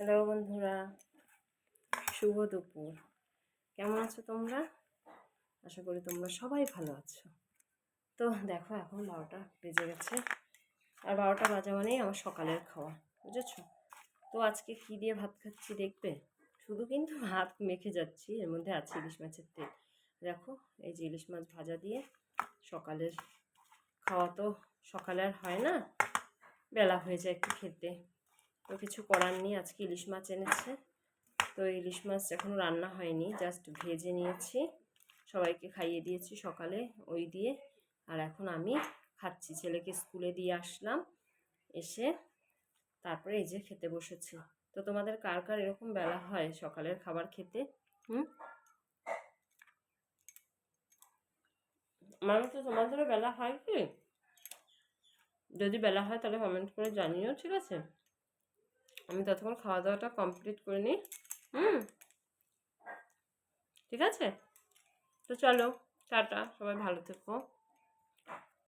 Hello বন্ধুরা, শুভ দুপুর। কেমন আছো তোমরা? আশা করি তোমরা সবাই ভালো আছো। তো দেখো, এখন বারোটা বেজে গেছে। আর বারোটা বাজা মানেই আমার সকালের খাওয়া, বুঝেছ? তো আজকে কী দিয়ে ভাত খাচ্ছি দেখবে? শুধু কিন্তু ভাত মেখে যাচ্ছি, এর মধ্যে আছে ইলিশ মাছের তেল। দেখো, এই যে ইলিশ মাছ ভাজা দিয়ে সকালের খাওয়া তো সকালে আর হয় না, বেলা হয়ে যায় একটু খেতে। তো কিছু করার নেই, আজকে ইলিশ মাছ এনেছে। তো ইলিশ মাছ এখনও রান্না হয়নি, জাস্ট ভেজে নিয়েছি। সবাইকে খাইয়ে দিয়েছি সকালে ওই দিয়ে। আর এখন আমি খাচ্ছি, ছেলেকে স্কুলে দিয়ে আসলাম এসে। তারপরে এই যে খেতে বসেছি। তো তোমাদের কার কার এরকম বেলা হয় সকালের খাবার খেতে? হুম? আমার তো তোমাদেরও বেলা হয় কি? যদি বেলা হয় তাহলে কমেন্ট করে জানিও, ঠিক আছে? আমি ততক্ষণ খাওয়া দাওয়াটা কমপ্লিট করে নিই। হুম? ঠিক আছে? তো চলো, টাটা, সবাই ভালো থেকো।